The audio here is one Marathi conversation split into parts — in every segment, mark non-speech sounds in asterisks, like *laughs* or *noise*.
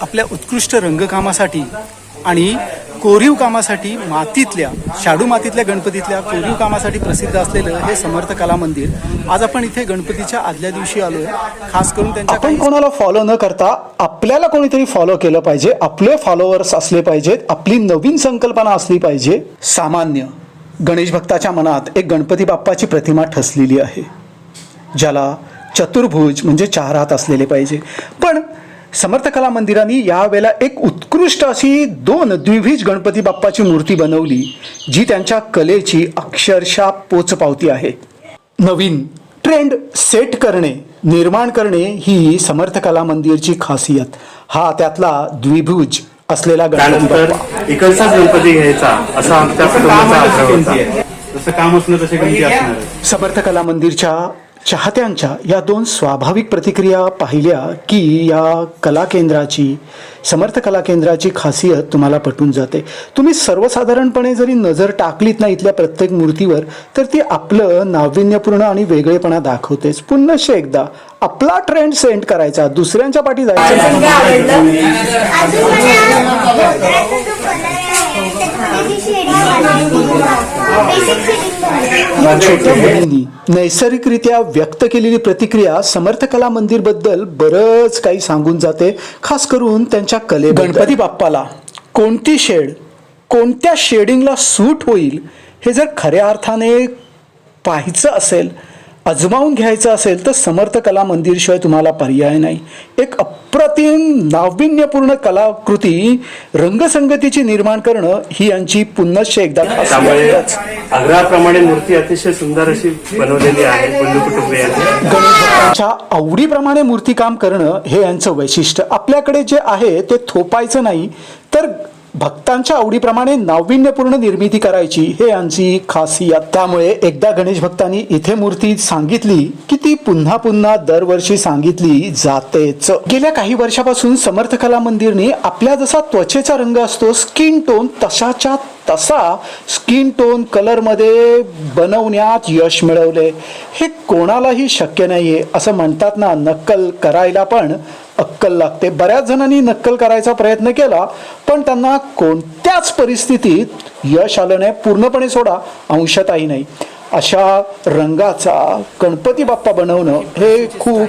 आपल्या उत्कृष्ट रंगकामासाठी आणि कोरीव कामासाठी मातीतल्या शाडू मातीतल्या गणपतीतल्या कोरीव कामासाठी प्रसिद्ध असलेलं हे समर्थ कला मंदिर आज आपण इथे गणपतीच्या आदल्या दिवशी आलोय. खास करून त्यांच्या आपण कोणाला फॉलो न करता आपल्याला कोणीतरी फॉलो केलं पाहिजे आपले फॉलोअर्स असले पाहिजेत आपली नवीन संकल्पना असली पाहिजे. सामान्य गणेश भक्ताच्या मनात एक गणपती बाप्पाची प्रतिमा ठसलेली आहे ज्याला चतुर्भुज म्हणजे चार हात असलेले पाहिजे. पण समर्थ कला मंदिराने यावेळेला एक उत्कृष्ट अशी दोन द्विभीज गणपती बाप्पाची मूर्ती बनवली जी त्यांच्या कलेची अक्षरशः पोचपावती आहे. नवीन ट्रेंड सेट करणे निर्माण करणे ही समर्थ कला मंदिरची खासियत. हा त्यातला द्विभुज असलेला गणपती इकडचाच गणपती घ्यायचा असा आमच्या समर्थ कला मंदिरच्या चाहत्यांच्या या दोन स्वाभाविक प्रतिक्रिया पाहिल्या की या कला केंद्राची समर्थ कला केंद्राची खासियत तुम्हाला पटून जाते. तुम्ही सर्वसाधारणपणे जरी नजर टाकलीत ना इथल्या प्रत्येक मूर्तीवर तर ती आपलं नाविन्यपूर्ण आणि वेगळेपणा दाखवतेच. पुन्हा एकदा आपला ट्रेंड सेंड करायचा दुसऱ्यांच्या पाठी जायचं *laughs* या छोट्या मुलींनी नैसर्गिकरित्या व्यक्त केलेली प्रतिक्रिया समर्थ कला मंदिरबद्दल बरंच काही सांगून जाते खास करून त्यांच्या कले गणपती बाप्पाला कोणती शेड कोणत्या शेडिंगला सूट होईल हे जर खऱ्या अर्थाने पाहायचं असेल अजमावून घ्यायचं असेल तर समर्थ कला मंदिरशिवाय तुम्हाला पर्याय नाही. एक अप्रतिम नाविन्यपूर्ण कलाकृती रंगसंगतीची निर्माण करणं ही यांची पुन्हा एकदा. आग्रहाप्रमाणे मूर्ती अतिशय सुंदर अशी बनवलेली आहे बंधू कुटुंबियांनी गणेश भक्तांच्या आवडीप्रमाणे मूर्तीकाम करणं हे यांचं वैशिष्ट्य. आपल्याकडे जे आहे ते थोपायचं नाही तर भक्तांच्या आवडीप्रमाणे नाविन्यपूर्ण निर्मिती करायची हे यांची खासियत त्यामुळे एकदा गणेश भक्तांनी इथे मूर्ती सांगितली की ती पुन्हा पुन्हा दरवर्षी सांगितली जातेच. गेल्या काही वर्षापासून समर्थ कला मंदिरने आपल्या जसा त्वचेचा रंग असतो स्किन टोन तशाच्या तसा स्किन टोन कलरमध्ये बनवण्यात यश मिळवले. हे कोणालाही शक्य नाहीये असं म्हणतात ना नक्कल करायला पण अक्कल लागते. बऱ्याच जणांनी नक्कल करायचा प्रयत्न केला पण त्यांना कोणत्याच परिस्थितीत यश आलं नाही. पूर्णपणे सोडा अंशताही नाही. अशा रंगाचा गणपती बाप्पा बनवणं हे खूप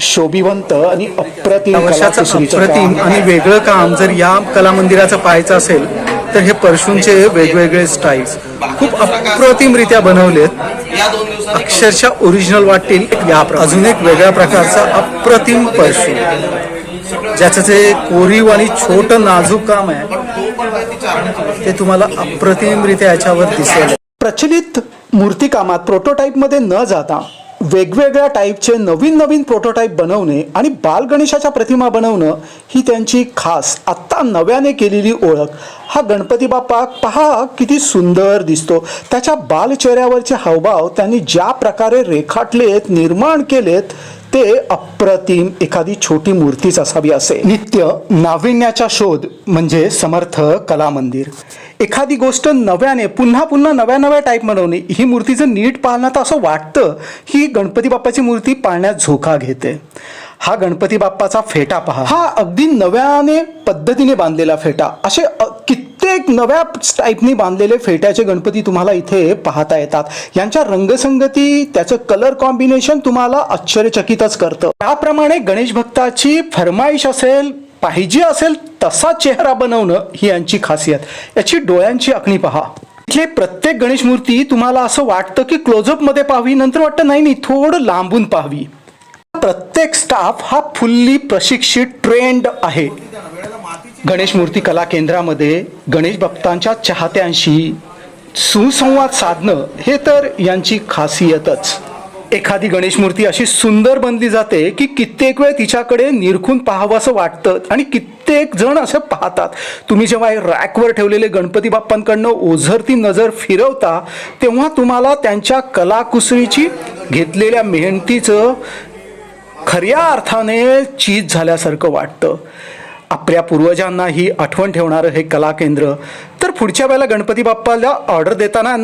शोभिवंत आणि अप्रतिम. आणि वेगळं काम जर या कला मंदिराचं पाहायचं असेल तर हे परशूंचे वेगवेगळे स्टाईल्स खूप अप्रतिमरित्या बनवलेत अक्षरशः ओरिजिनल वाटतील. या अजून एक वेगळ्या प्रकारचा अप्रतिम परशू ज्याचं जे कोरीव आणि छोट नाजूक काम आहे ते तुम्हाला अप्रतिमरित्या याच्यावर दिसेल. प्रचलित मूर्तिकामात प्रोटोटाईपमध्ये न जाता वेगवेगळ्या टाईपचे नवीन नवीन प्रोटोटाईप बनवणे आणि बाल गणेशाच्या प्रतिमा बनवणं ही त्यांची खास आत्ता नव्याने केलेली ओळख. हा गणपती बाप्पा पहा किती सुंदर दिसतो. त्याच्या बालचेहऱ्यावरचे हावभाव त्यांनी ज्या प्रकारे रेखाटलेत निर्माण केलेत ते अप्रतिम. एखादी छोटी मूर्तीच असावी असे. नित्य नाविन्याचा शोध म्हणजे समर्थ कला मंदिर एखादी गोष्ट नव्याने पुन्हा पुन्हा नव्या नव्या टाईप बनवणे ही मूर्ती जर नीट पाहणं तर असं वाटतं ही गणपती बाप्पाची मूर्ती पाळण्यात झोका घेते. हा गणपती बाप्पाचा फेटा पहा. हा अगदी नव्याने पद्धतीने बांधलेला फेटा. असे कित्येक नव्या टाईपनी बांधलेले फेट्याचे गणपती तुम्हाला इथे पाहता येतात. यांच्या रंगसंगती त्याचं कलर कॉम्बिनेशन तुम्हाला आश्चर्यचकितच करतं. त्याप्रमाणे गणेश भक्ताची फरमाईश असेल पाहिजे असेल तसा चेहरा बनवणं ही यांची खासियत. याची डोळ्यांची आखणी पहा. इथले प्रत्येक गणेश मूर्ती तुम्हाला असं वाटतं की क्लोजअपमध्ये पाहावी नंतर वाटतं नाही नाही थोडं लांबून पाहावी. प्रत्येक स्टाफ हा फुल्ली प्रशिक्षित ट्रेंड आहे. गणेश मूर्ती कला केंद्रामध्ये गणेश भक्तांच्या चाहत्यांशी सुसंवाद साधणं हे तर यांची खासियतच. एखादी गणेश मूर्ती अशी सुंदर बनली जाते की कित्येक वेळ तिच्याकडे निरखून पाहावं असं वाटतं आणि कित्येक जण असं पाहतात. तुम्ही जेव्हा रॅकवर ठेवलेले गणपती बाप्पांकडनं ओझरती नजर फिरवता तेव्हा तुम्हाला त्यांच्या कलाकुसरीची घेतलेल्या मेहनतीचं खऱ्या अर्थाने चीज झाल्यासारखं वाटतं. आपल्या पूर्वजांना ही आठवण ठेवणारं हे कला केंद्र तर पुढच्या वेळेला गणपती बाप्पाला ऑर्डर देताना